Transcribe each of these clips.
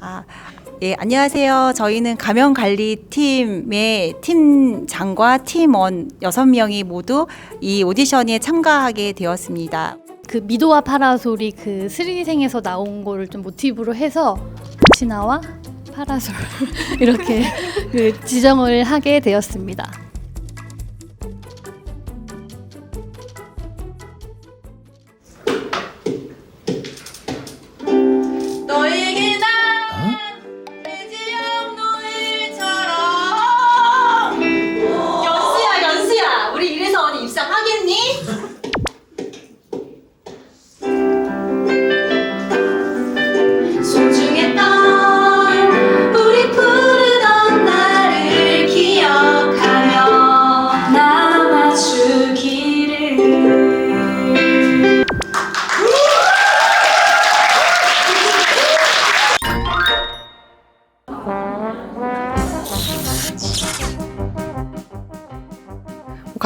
아, 예, 안녕하세요. 저희는 가면관리팀의 팀장과 팀원 여섯 명이 모두 이 오디션에 참가하게 되었습니다. 그 미도와 파라솔이 그 스리생에서 나온 거를 좀 모티브로 해서 진아와 파라솔 이렇게 그 지정을 하게 되었습니다.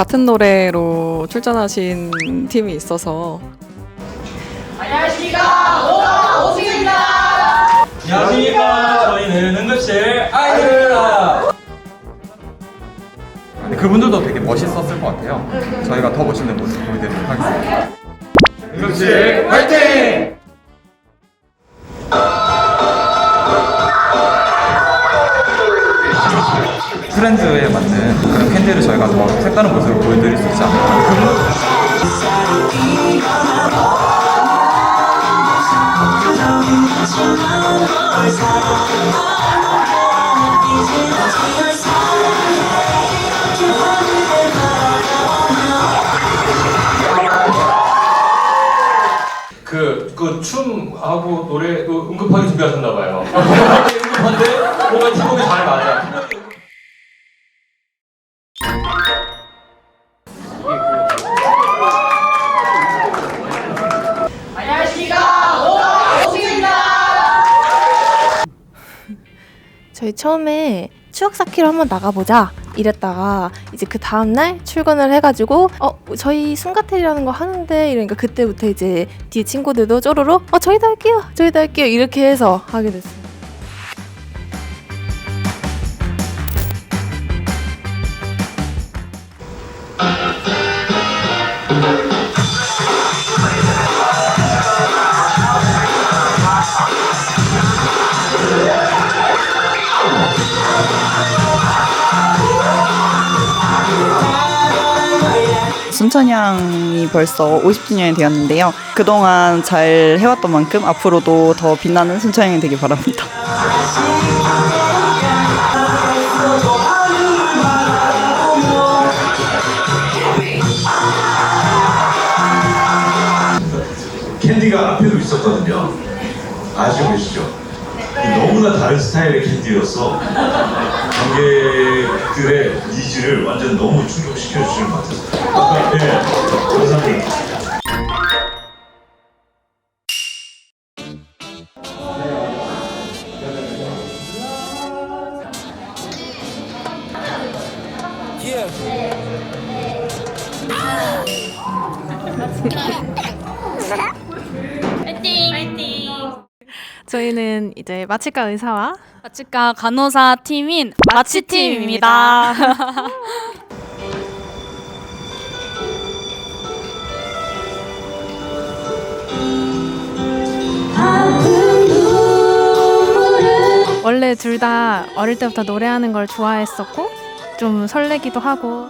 같은 노래로 출전하신 팀이 있어서 안녕하십니까. 저희는 응급실 아이들입니다. 근데 그분들도 되게 멋있었을 것 같아요. 저희가 더 멋있는 모습 보여드리도록 하겠습니다. 응급실 화이팅! 트렌드에 맞는 그런 캔디를 저희가 더 색다른 모습을 보여드릴 수 있지. 그, 그 춤하고 노래도 응급하게 준비하셨나봐요. 응급한데 뭔가 팀워크 잘 맞아. 저희 처음에 추억 쌓기로 한번 나가보자 이랬다가 이제 그 다음날 출근을 해가지고 어 저희 숨가텔이라는 거 하는데 이러니까 그때부터 이제 뒤에 친구들도 쪼로로 어 저희도 할게요 저희도 할게요 이렇게 해서 하게 됐어요. 순천향이 벌써 50주년이 되었는데요. 그동안 잘 해왔던 만큼 앞으로도 더 빛나는 순천향이 되길 바랍니다. 너무나 다른 스타일의 캔디여서 관객들의 니즈를 완전 너무 충족시켜 주시는 것 같아요. 네, 감사합니다. 저희는 이제 마취과 의사와 마취과 간호사 팀인 마취팀입니다. 원래 둘 다 어릴 때부터 노래하는 걸 좋아했었고 좀 설레기도 하고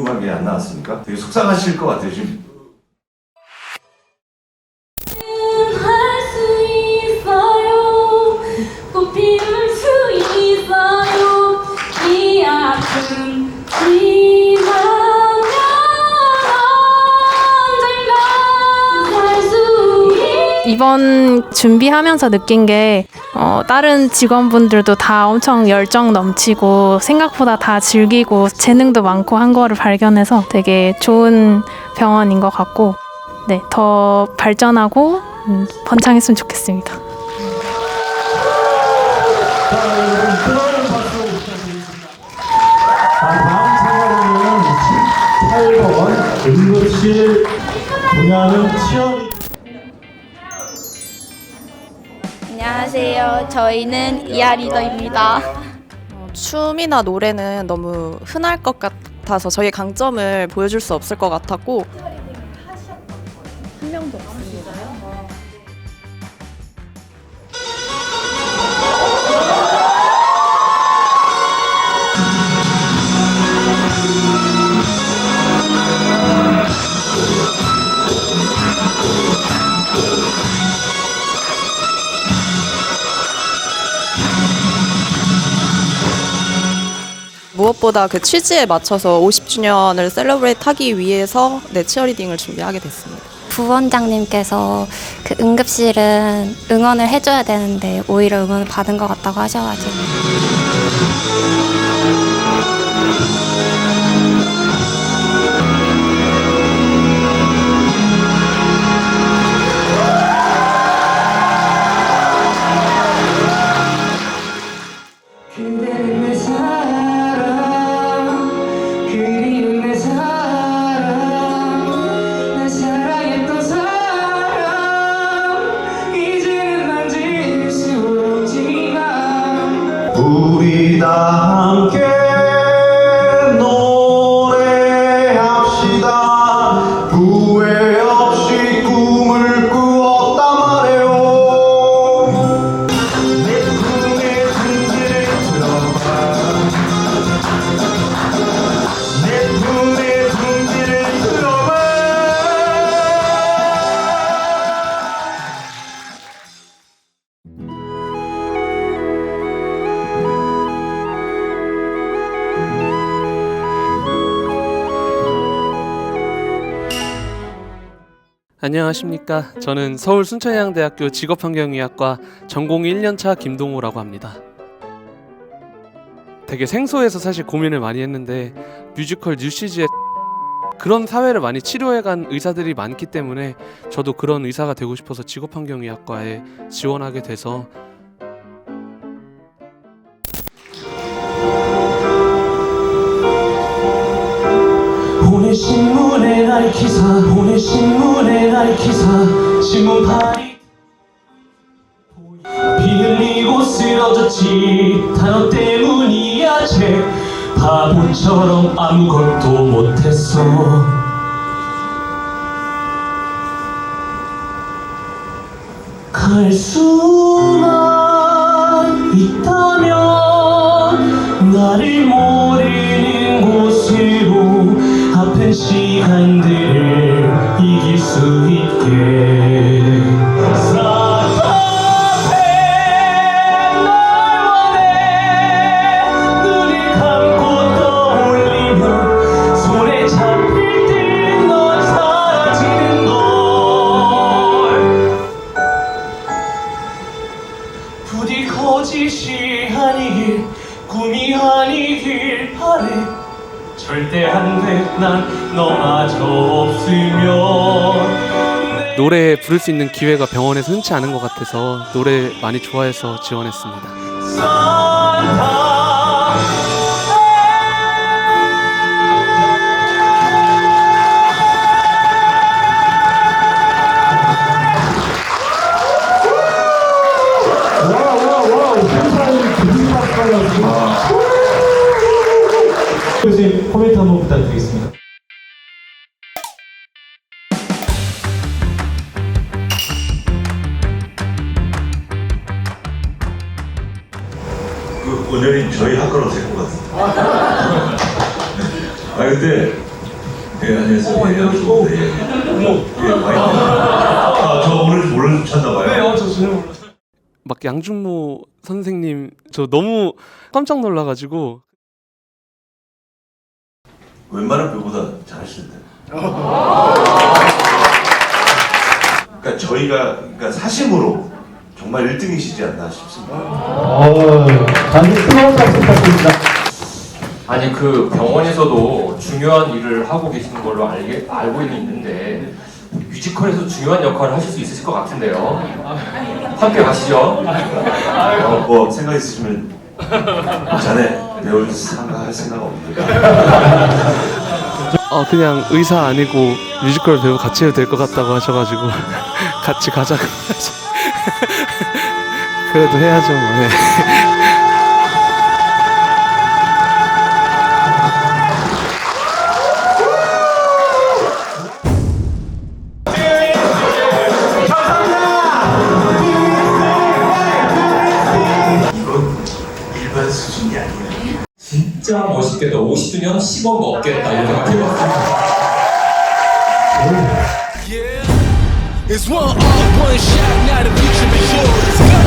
음악이 안 나왔으니까 되게 속상하실 것 같아요. 지금 이번 준비하면서 느낀 게 어, 다른 직원분들도 다 엄청 열정 넘치고 생각보다 다 즐기고 재능도 많고 한 거를 발견해서 되게 좋은 병원인 것 같고 네, 더 발전하고 음, 번창했으면 좋겠습니다. 여러분 뜨거운 박수 부탁드리겠습니다. 자, 다음 참가자는 18번 응급실 분야는 치어 안녕하세요. 저희는 이하 리더입니다. 춤이나 노래는 너무 흔할 것 같아서 저희의 강점을 보여줄 수 없을 것 같았고 한 명도 없습니 무엇보다 그 취지에 맞춰서 50주년을 셀러브레이트 하기 위해서 네, 치어리딩을 준비하게 됐습니다. 부원장님께서 그 응급실은 응원을 해줘야 되는데 오히려 응원을 받은 것 같다고 하셔가지고 안녕하십니까. 저는 서울 순천향대학교 직업환경의학과 전공 1년차 김동호라고 합니다. 되게 생소해서 사실 고민을 많이 했는데 뮤지컬 뉴시즈의 그런 사회를 많이 치료해간 의사들이 많기 때문에 저도 그런 의사가 되고 싶어서 직업환경의학과에 지원하게 돼서 오늘 신문에 날 기사 오늘 신문에 날 기사 신문팔이 비 흘리고 쓰러졌지. 단어 때문이야 쟤. 바보처럼 아무것도 못했어. 갈 수만 있다면 거짓이 아니길 꿈이 아니길 바래 절대 안돼난 너마저 없으면 노래 부를 수 있는 기회가 병원에서 흔치 않은 것 같아서 노래 많이 좋아해서 지원했습니다. 원장님 저희 학과로 될것 같습니다. 아 근데 예 안녕하세요. 예, 안녕하십니까. 예, 예. 예, 많이 아저 오늘 오늘 쳤나 봐요. 네, 어, 저 전혀 몰랐어요 막 양준모 선생님 저 너무 깜짝 놀라가지고 웬만한 배보다 잘하시는데. 그러니까 저희가 그러니까 사심으로 정말 1등이시지 않나 싶습니다. 어, 다들 뜨거운 박수 부탁드립니다 아니 그 병원에서도 중요한 일을 하고 계시는 걸로 알게 알고 있는데 뮤지컬 뮤지컬에서 중요한 역할을 하실 수 있으실 것 같은데요. 함께 가시죠. 어, 뭐 생각 있으시면 자네 배울 생각할 생각 없는데. 어 그냥 의사 아니고 뮤지컬 배우 같이 해도 될 것 같다고 하셔가지고 같이 가자고 해서 그래도 해야죠 뭐 네. 진짜 멋있겠다. 50주년 10억 먹겠다. 생각 해봤습니다. It's one off, one shot, now the future is yours.